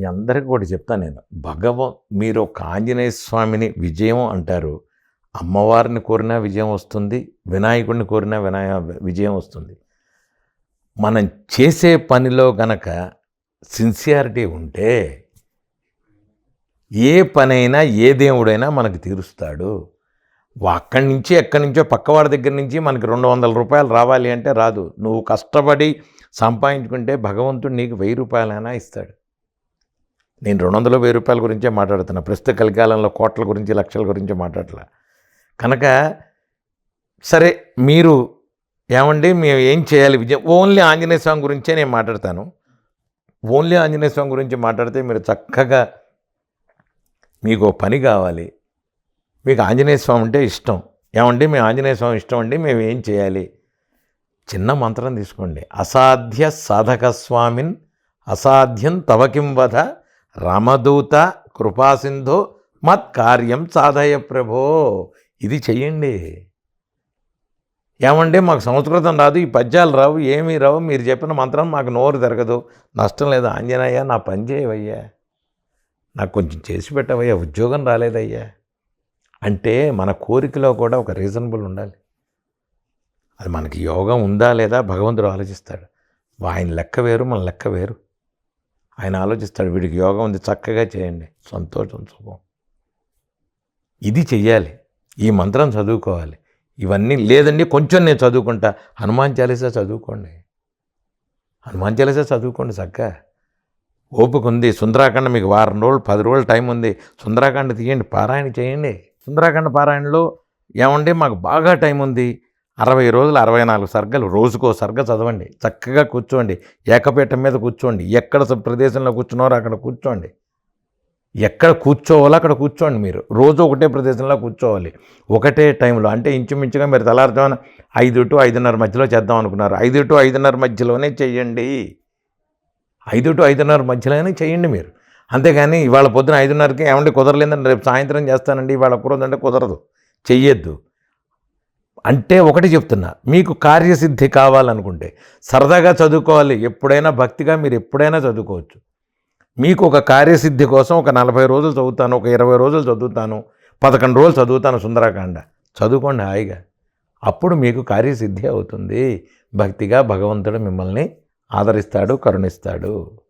మీ అందరికీ కూడా చెప్తాను నేను. భగవ మీరు ఒక ఆంజనేయ స్వామిని విజయం అంటారు. అమ్మవారిని కోరినా విజయం వస్తుంది. వినాయకుడిని కోరినా వినాయ విజయం వస్తుంది. మనం చేసే పనిలో గనక సిన్సియారిటీ ఉంటే ఏ పనైనా ఏ దేవుడైనా మనకు తీరుస్తాడు. అక్కడి నుంచి ఎక్కడి నుంచో పక్కవాడి దగ్గర నుంచి మనకి రెండు వందల రూపాయలు రావాలి అంటే రాదు. నువ్వు కష్టపడి సంపాదించుకుంటే భగవంతుడు నీకు వెయ్యి రూపాయలైనా ఇస్తాడు. నేను రెండు వందలు వెయ్యి రూపాయల గురించే మాట్లాడుతున్నా. ప్రస్తుత కలికాలంలో కోట్ల గురించి లక్షల గురించి మాట్లాడలే కనుక సరే మీరు ఏమండి? మేము ఏం చేయాలి? విజయం ఓన్లీ ఆంజనేయ స్వామి గురించే నేను మాట్లాడతాను. ఓన్లీ ఆంజనేయ స్వామి గురించి మాట్లాడితే మీరు చక్కగా మీకు పని కావాలి. మీకు ఆంజనేయ స్వామి అంటే ఇష్టం. ఏమండి? మేము ఆంజనేయ స్వామి ఇష్టం అండి. మేము ఏం చేయాలి? చిన్న మంత్రం తీసుకోండి. అసాధ్య సాధక స్వామిన్ అసాధ్యం తవకిం వధ రమదూత కృపాసింధు మత్ కార్యం సాధయ ప్రభో. ఇది చెయ్యండి. ఏమంటే మాకు సంస్కృతం రాదు ఈ పద్యాలు రావు ఏమీ రావు మీరు చెప్పిన మంత్రం మాకు నోరు తిరగదు. నష్టం లేదు ఆంజనేయ నా పని చేయవయ్యా. నాకు కొంచెం చేసి పెట్టవయ్యా ఉద్యోగం రాలేదయ్యా. అంటే మన కోరికలో కూడా ఒక రీజనబుల్ ఉండాలి. అది మనకి యోగం ఉందా లేదా భగవంతుడు ఆలోచిస్తాడు. ఆయన లెక్క వేరు మన లెక్క వేరు. ఆయన ఆలోచిస్తాడు వీడికి యోగం ఉంది చక్కగా చేయండి. సంతోషం సుఖం. ఇది చెయ్యాలి. ఈ మంత్రం చదువుకోవాలి. ఇవన్నీ లేదండి కొంచెం నేను చదువుకుంటా. హనుమాన్ చాలీసా చదువుకోండి. హనుమాన్ చాలీసా చదువుకోండి చక్క ఓపిక ఉంది. సుందరాఖండ మీకు వారం రోజులు పది రోజులు టైం ఉంది. సుందరాఖండ తీయండి పారాయణ చేయండి. సుందరాఖండ పారాయణలో ఏమండి మాకు బాగా టైం ఉంది. అరవై రోజులు అరవై నాలుగు సర్గలు రోజుకో సర్గ చదవండి. చక్కగా కూర్చోండి. ఏకపీఠం మీద కూర్చోండి. ఎక్కడ ప్రదేశంలో కూర్చున్నారో అక్కడ కూర్చోండి. ఎక్కడ కూర్చోవాలో అక్కడ కూర్చోండి మీరు. రోజు ఒకటే ప్రదేశంలో కూర్చోవాలి. ఒకటే టైంలో అంటే ఇంచుమించుగా మీరు తెల్లారుజామున ఐదు టు ఐదున్నర మధ్యలో చేద్దాం అనుకున్నారు. ఐదు టు ఐదున్నర మధ్యలోనే చేయండి. ఐదు టు ఐదున్నర మధ్యలోనే చేయండి మీరు. అంతేగాని ఇవాళ పొద్దున ఐదున్నరకి ఏమంటే కుదరలేదండి. రేపు సాయంత్రం చేస్తానండి. ఇవాళ కుదరదు అంటే కుదరదు. చెయ్యొద్దు. అంటే ఒకటి చెప్తున్నా మీకు కార్యసిద్ధి కావాలనుకుంటే సరదాగా చదువుకోవాలి. ఎప్పుడైనా భక్తిగా మీరు ఎప్పుడైనా చదువుకోవచ్చు. మీకు ఒక కార్యసిద్ధి కోసం ఒక నలభై రోజులు చదువుతాను ఒక ఇరవై రోజులు చదువుతాను పదకొండు రోజులు చదువుతాను సుందరకాండ. చదువుకోండి హాయిగా. అప్పుడు మీకు కార్యసిద్ధి అవుతుంది. భక్తిగా భగవంతుడు మిమ్మల్ని ఆదరిస్తాడు కరుణిస్తాడు.